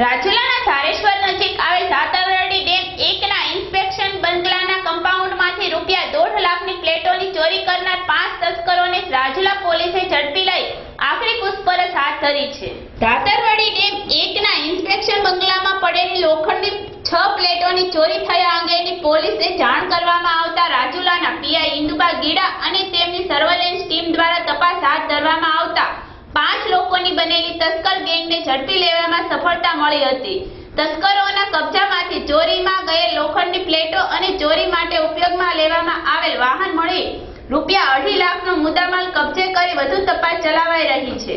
રાજુલાના ધારેશ્વર નજીક આવેલ સાતરવડી ડેમ એકના ઇન્સ્પેક્શન બંગલાના કમ્પાઉન્ડમાંથી રૂપિયા દોઢ લાખની પ્લેટોની ચોરી કરનાર પાંચ તસ્કરોને રાજુલા પોલીસે ઝડપી લઈ આખરી પૂછપરછ હાથ ધરી છે. ધાતરવડી ડેમ એકના ઇન્સ્પેક્શન બંગલામાં પડેલી લોખંડની છ પ્લેટોની ચોરી થયા અંગેની પોલીસે જાણ કરવામાં આવતા રાજુલાના પીઆઈ ઇન્દુબા ગીડા અને તેમની સર્વેલન્સ ટીમ દ્વારા તપાસ હાથ ધરવામાં આવતા તસ્કર ગેંગને ઝડપી લેવામાં સફળતા મળી હતી. તસ્કરોના કબજામાંથી ચોરીમાં ગયેલ લોખંડની પ્લેટો અને ચોરી માટે ઉપયોગમાં લેવામાં આવેલ વાહન મળી રૂપિયા અઢી લાખનો મુદ્દામાલ કબજે કરી વધુ તપાસ ચલાવાઈ રહી છે.